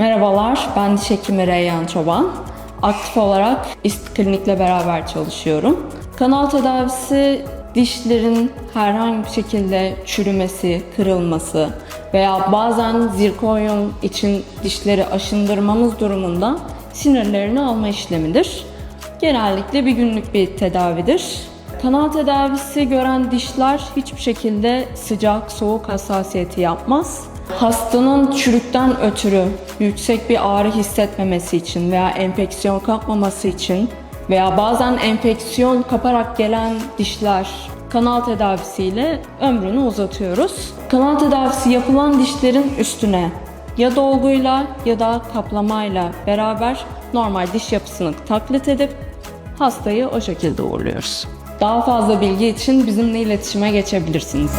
Merhabalar, ben diş hekimi Reyyan Çoban. Aktif olarak İST Klinik'le beraber çalışıyorum. Kanal tedavisi dişlerin herhangi bir şekilde çürümesi, kırılması veya bazen zirkonyum için dişleri aşındırmamız durumunda sinirlerini alma işlemidir. Genellikle bir günlük bir tedavidir. Kanal tedavisi gören dişler hiçbir şekilde sıcak, soğuk hassasiyeti yapmaz. Hastanın çürükten ötürü yüksek bir ağrı hissetmemesi için veya enfeksiyon kapmaması için veya bazen enfeksiyon kaparak gelen dişler kanal tedavisiyle ömrünü uzatıyoruz. Kanal tedavisi yapılan dişlerin üstüne ya dolguyla ya da kaplamayla beraber normal diş yapısını taklit edip hastayı o şekilde uğurluyoruz. Daha fazla bilgi için bizimle iletişime geçebilirsiniz.